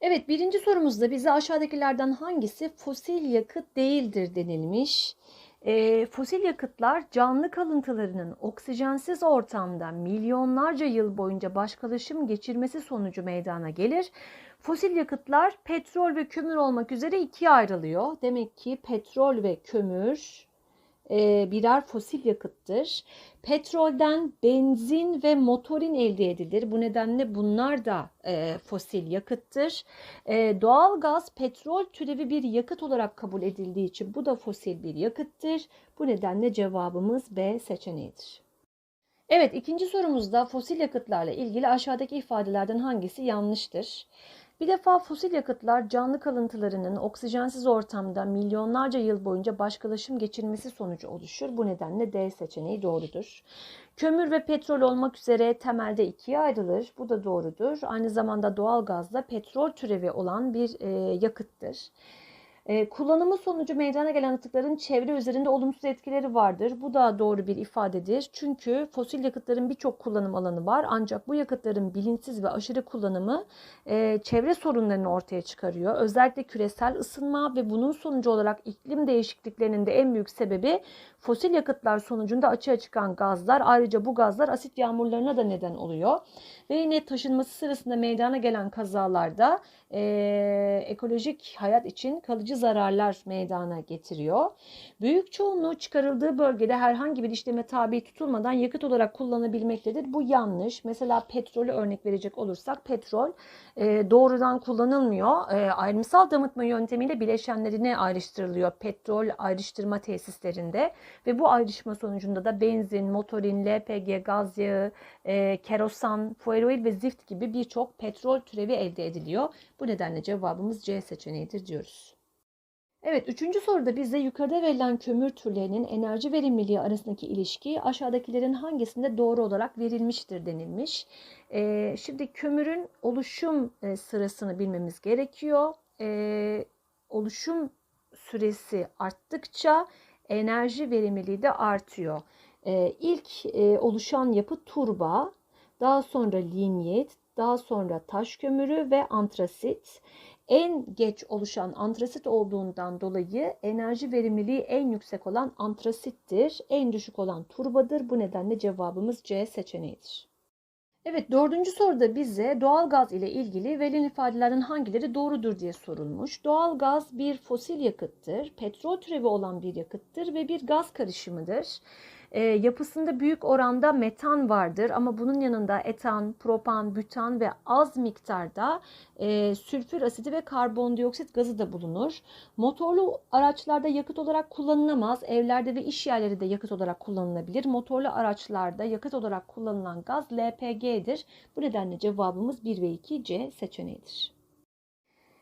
Evet, birinci sorumuzda bize aşağıdakilerden hangisi fosil yakıt değildir denilmiş. Ee, fosil yakıtlar canlı kalıntılarının oksijensiz ortamda milyonlarca yıl boyunca başkalaşım geçirmesi sonucu meydana gelir. Fosil yakıtlar petrol ve kömür olmak üzere ikiye ayrılıyor. Demek ki petrol ve kömür e, birer fosil yakıttır. Petrolden benzin ve motorin elde edilir. Bu nedenle bunlar da e, fosil yakıttır. E, doğal gaz petrol türevi bir yakıt olarak kabul edildiği için bu da fosil bir yakıttır. Bu nedenle cevabımız B seçeneğidir. Evet ikinci sorumuzda fosil yakıtlarla ilgili aşağıdaki ifadelerden hangisi yanlıştır? Bir defa fosil yakıtlar canlı kalıntılarının oksijensiz ortamda milyonlarca yıl boyunca başkalaşım geçirmesi sonucu oluşur. Bu nedenle D seçeneği doğrudur. Kömür ve petrol olmak üzere temelde ikiye ayrılır. Bu da doğrudur. Aynı zamanda doğal gazda petrol türevi olan bir e, yakıttır. E, kullanımı sonucu meydana gelen atıkların çevre üzerinde olumsuz etkileri vardır. Bu da doğru bir ifadedir. Çünkü fosil yakıtların birçok kullanım alanı var. Ancak bu yakıtların bilinçsiz ve aşırı kullanımı e, çevre sorunlarını ortaya çıkarıyor. Özellikle küresel ısınma ve bunun sonucu olarak iklim değişikliklerinin de en büyük sebebi fosil yakıtlar sonucunda açığa çıkan gazlar. Ayrıca bu gazlar asit yağmurlarına da neden oluyor. Ve yine taşınması sırasında meydana gelen kazalarda e, ekolojik hayat için kalıcı zararlar meydana getiriyor. Büyük çoğunluğu çıkarıldığı bölgede herhangi bir işleme tabi tutulmadan yakıt olarak kullanabilmektedir. Bu yanlış. Mesela petrolü örnek verecek olursak petrol e, doğrudan kullanılmıyor. E, ayrımsal damıtma yöntemiyle bileşenlerine ayrıştırılıyor petrol ayrıştırma tesislerinde ve bu ayrışma sonucunda da benzin, motorin, LPG, gaz yağı, e, kerosan, fuel oil ve zift gibi birçok petrol türevi elde ediliyor. Bu nedenle cevabımız C seçeneğidir diyoruz. Evet, üçüncü soruda bize yukarıda verilen kömür türlerinin enerji verimliliği arasındaki ilişki aşağıdakilerin hangisinde doğru olarak verilmiştir denilmiş. Ee, şimdi kömürün oluşum e, sırasını bilmemiz gerekiyor. Ee, oluşum süresi arttıkça enerji verimliliği de artıyor. Ee, ilk e, oluşan yapı turba, daha sonra linyit, daha sonra taş kömürü ve antrasit. En geç oluşan antrasit olduğundan dolayı enerji verimliliği en yüksek olan antrasittir. En düşük olan turbadır. Bu nedenle cevabımız C seçeneğidir. Evet dördüncü soruda bize doğal gaz ile ilgili verilen ifadelerden hangileri doğrudur diye sorulmuş. Doğal gaz bir fosil yakıttır, petrol türevi olan bir yakıttır ve bir gaz karışımıdır. E, yapısında büyük oranda metan vardır ama bunun yanında etan, propan, bütan ve az miktarda e, sülfür asidi ve karbondioksit gazı da bulunur. Motorlu araçlarda yakıt olarak kullanılamaz. Evlerde ve iş yerleri de yakıt olarak kullanılabilir. Motorlu araçlarda yakıt olarak kullanılan gaz LPG'dir. Bu nedenle cevabımız 1 ve 2 C seçeneğidir.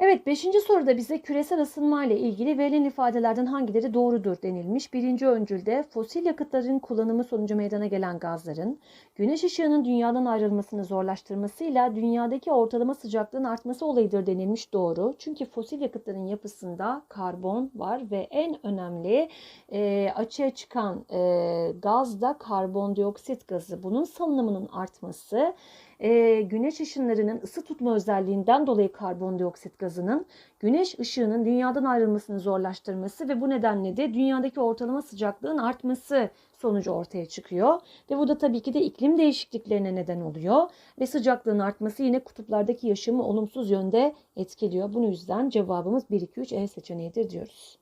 Evet, beşinci soruda bize küresel ısınma ile ilgili verilen ifadelerden hangileri doğrudur denilmiş. Birinci öncülde fosil yakıtların kullanımı sonucu meydana gelen gazların güneş ışığının dünyadan ayrılmasını zorlaştırmasıyla dünyadaki ortalama sıcaklığın artması olayıdır denilmiş doğru. Çünkü fosil yakıtların yapısında karbon var ve en önemli e, açığa çıkan e, gaz da karbondioksit gazı. Bunun salınımının artması e, güneş ışınlarının ısı tutma özelliğinden dolayı karbondioksit gazının güneş ışığının dünyadan ayrılmasını zorlaştırması ve bu nedenle de dünyadaki ortalama sıcaklığın artması sonucu ortaya çıkıyor. Ve bu da tabii ki de iklim değişikliklerine neden oluyor. Ve sıcaklığın artması yine kutuplardaki yaşamı olumsuz yönde etkiliyor. Bunun yüzden cevabımız 1, 2, 3 E seçeneğidir diyoruz.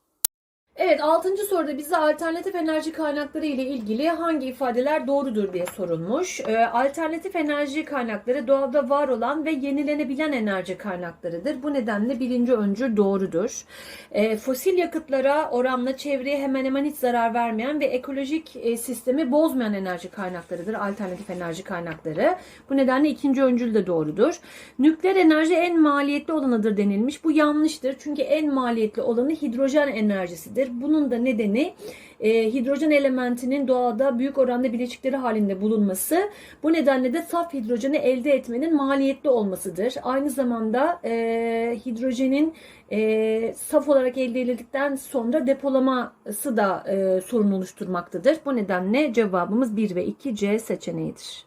Evet, altıncı soruda bize alternatif enerji kaynakları ile ilgili hangi ifadeler doğrudur diye sorulmuş. Ee, alternatif enerji kaynakları doğada var olan ve yenilenebilen enerji kaynaklarıdır. Bu nedenle birinci öncül doğrudur. Ee, fosil yakıtlara oranla çevreye hemen hemen hiç zarar vermeyen ve ekolojik e, sistemi bozmayan enerji kaynaklarıdır. Alternatif enerji kaynakları. Bu nedenle ikinci öncül de doğrudur. Nükleer enerji en maliyetli olanıdır denilmiş. Bu yanlıştır. Çünkü en maliyetli olanı hidrojen enerjisidir. Bunun da nedeni e, hidrojen elementinin doğada büyük oranda bileşikleri halinde bulunması. Bu nedenle de saf hidrojeni elde etmenin maliyetli olmasıdır. Aynı zamanda e, hidrojenin e, saf olarak elde edildikten sonra depolaması da e, sorun oluşturmaktadır. Bu nedenle cevabımız 1 ve 2 C seçeneğidir.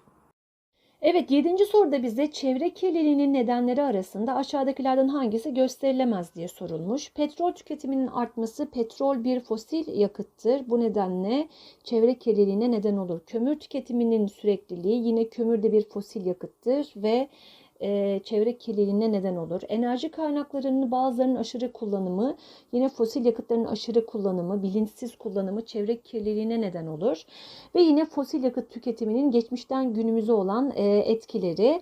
Evet, yedinci soruda bize çevre kirliliğinin nedenleri arasında aşağıdakilerden hangisi gösterilemez diye sorulmuş. Petrol tüketiminin artması, petrol bir fosil yakıttır. Bu nedenle çevre kirliliğine neden olur. Kömür tüketiminin sürekliliği yine kömür de bir fosil yakıttır ve e, çevre kirliliğine neden olur. Enerji kaynaklarının bazılarının aşırı kullanımı, yine fosil yakıtların aşırı kullanımı, bilinçsiz kullanımı çevre kirliliğine neden olur. Ve yine fosil yakıt tüketiminin geçmişten günümüze olan e, etkileri.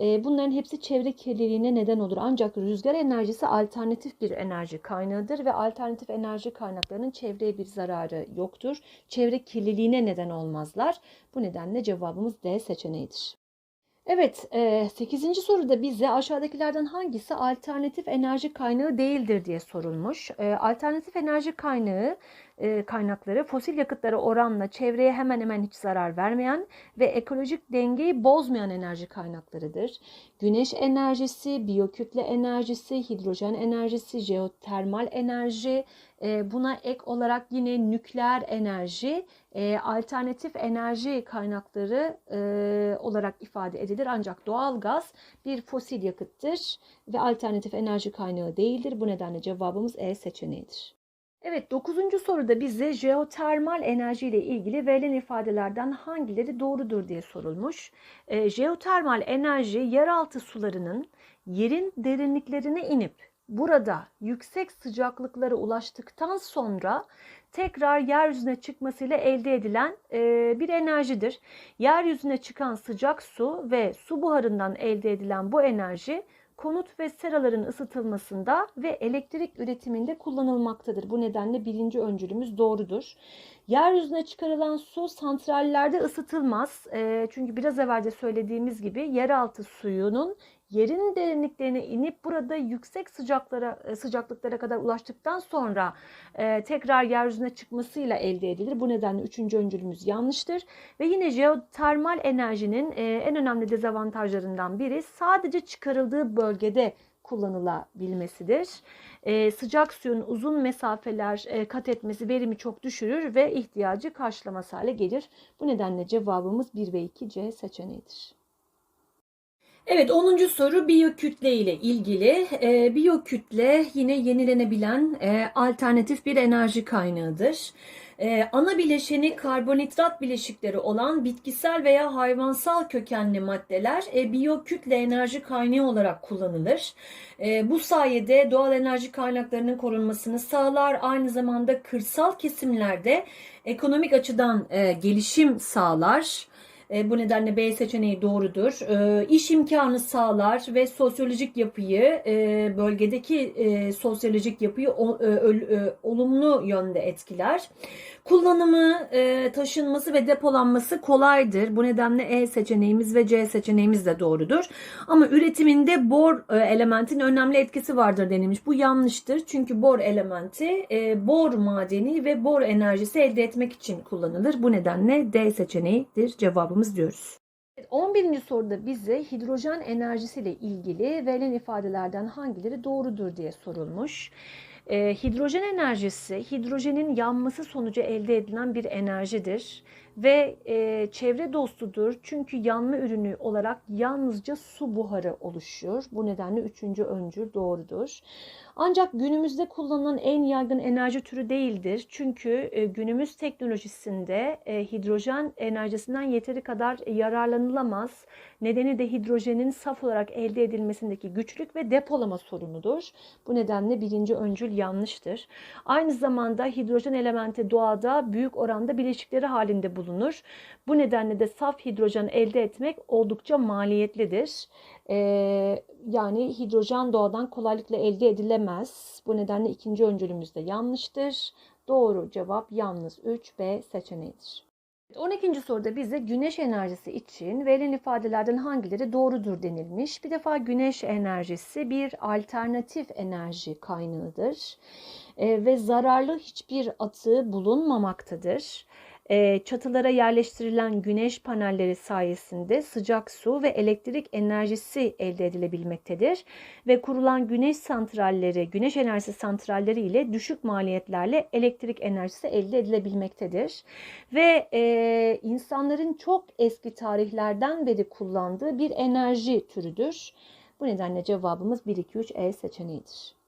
Bunların hepsi çevre kirliliğine neden olur. Ancak rüzgar enerjisi alternatif bir enerji kaynağıdır ve alternatif enerji kaynaklarının çevreye bir zararı yoktur. Çevre kirliliğine neden olmazlar. Bu nedenle cevabımız D seçeneğidir. Evet, 8. soruda bize aşağıdakilerden hangisi alternatif enerji kaynağı değildir diye sorulmuş. Alternatif enerji kaynağı kaynakları fosil yakıtlara oranla çevreye hemen hemen hiç zarar vermeyen ve ekolojik dengeyi bozmayan enerji kaynaklarıdır. Güneş enerjisi, biyokütle enerjisi, hidrojen enerjisi, jeotermal enerji, e, buna ek olarak yine nükleer enerji, e, alternatif enerji kaynakları e, olarak ifade edilir. Ancak doğal gaz bir fosil yakıttır ve alternatif enerji kaynağı değildir. Bu nedenle cevabımız E seçeneğidir. Evet, dokuzuncu soruda bize jeotermal enerji ile ilgili verilen ifadelerden hangileri doğrudur diye sorulmuş. E, jeotermal enerji yeraltı sularının yerin derinliklerine inip burada yüksek sıcaklıklara ulaştıktan sonra tekrar yeryüzüne çıkmasıyla elde edilen e, bir enerjidir. Yeryüzüne çıkan sıcak su ve su buharından elde edilen bu enerji konut ve seraların ısıtılmasında ve elektrik üretiminde kullanılmaktadır. Bu nedenle birinci öncülümüz doğrudur. Yeryüzüne çıkarılan su santrallerde ısıtılmaz. E, çünkü biraz evvelce söylediğimiz gibi yeraltı suyunun yerin derinliklerine inip burada yüksek sıcaklara e, sıcaklıklara kadar ulaştıktan sonra e, tekrar yeryüzüne çıkmasıyla elde edilir. Bu nedenle üçüncü öncülümüz yanlıştır. Ve yine jeotermal enerjinin e, en önemli dezavantajlarından biri sadece çıkarıldığı bölgede kullanılabilmesidir. Ee, sıcak suyun uzun mesafeler e, kat etmesi verimi çok düşürür ve ihtiyacı karşılamaz hale gelir. Bu nedenle cevabımız 1 ve 2 C seçeneğidir. Evet 10. soru biyokütle ile ilgili. E, biyokütle yine yenilenebilen e, alternatif bir enerji kaynağıdır. E, ana bileşeni karbonhidrat bileşikleri olan bitkisel veya hayvansal kökenli maddeler e, biyokütle enerji kaynağı olarak kullanılır. E, bu sayede doğal enerji kaynaklarının korunmasını sağlar. Aynı zamanda kırsal kesimlerde ekonomik açıdan e, gelişim sağlar. E, bu nedenle B seçeneği doğrudur. E, iş imkanı sağlar ve sosyolojik yapıyı, e, bölgedeki e, sosyolojik yapıyı o, e, e, olumlu yönde etkiler. Kullanımı, e, taşınması ve depolanması kolaydır. Bu nedenle E seçeneğimiz ve C seçeneğimiz de doğrudur. Ama üretiminde bor e, elementin önemli etkisi vardır denilmiş. Bu yanlıştır. Çünkü bor elementi e, bor madeni ve bor enerjisi elde etmek için kullanılır. Bu nedenle D seçeneğidir cevabımız diyoruz. 11. soruda bize hidrojen enerjisiyle ilgili verilen ifadelerden hangileri doğrudur diye sorulmuş. E, hidrojen enerjisi hidrojenin yanması sonucu elde edilen bir enerjidir ve e, çevre dostudur. Çünkü yanma ürünü olarak yalnızca su buharı oluşuyor. Bu nedenle üçüncü öncül doğrudur. Ancak günümüzde kullanılan en yaygın enerji türü değildir. Çünkü e, günümüz teknolojisinde e, hidrojen enerjisinden yeteri kadar yararlanılamaz. Nedeni de hidrojenin saf olarak elde edilmesindeki güçlük ve depolama sorunudur. Bu nedenle birinci öncül yanlıştır. Aynı zamanda hidrojen elementi doğada büyük oranda bileşikleri halinde bulunur. Bu nedenle de saf hidrojen elde etmek oldukça maliyetlidir. Ee, yani hidrojen doğadan kolaylıkla elde edilemez. Bu nedenle ikinci öncülümüz de yanlıştır. Doğru cevap yalnız 3B seçeneğidir. 12. soruda bize güneş enerjisi için verilen ifadelerden hangileri doğrudur denilmiş. Bir defa güneş enerjisi bir alternatif enerji kaynağıdır e, ve zararlı hiçbir atığı bulunmamaktadır. E, çatılara yerleştirilen güneş panelleri sayesinde sıcak su ve elektrik enerjisi elde edilebilmektedir ve kurulan güneş santralleri, güneş enerjisi santralleri ile düşük maliyetlerle elektrik enerjisi elde edilebilmektedir. Ve e, insanların çok eski tarihlerden beri kullandığı bir enerji türüdür. Bu nedenle cevabımız 1, 2, 3 E seçeneğidir.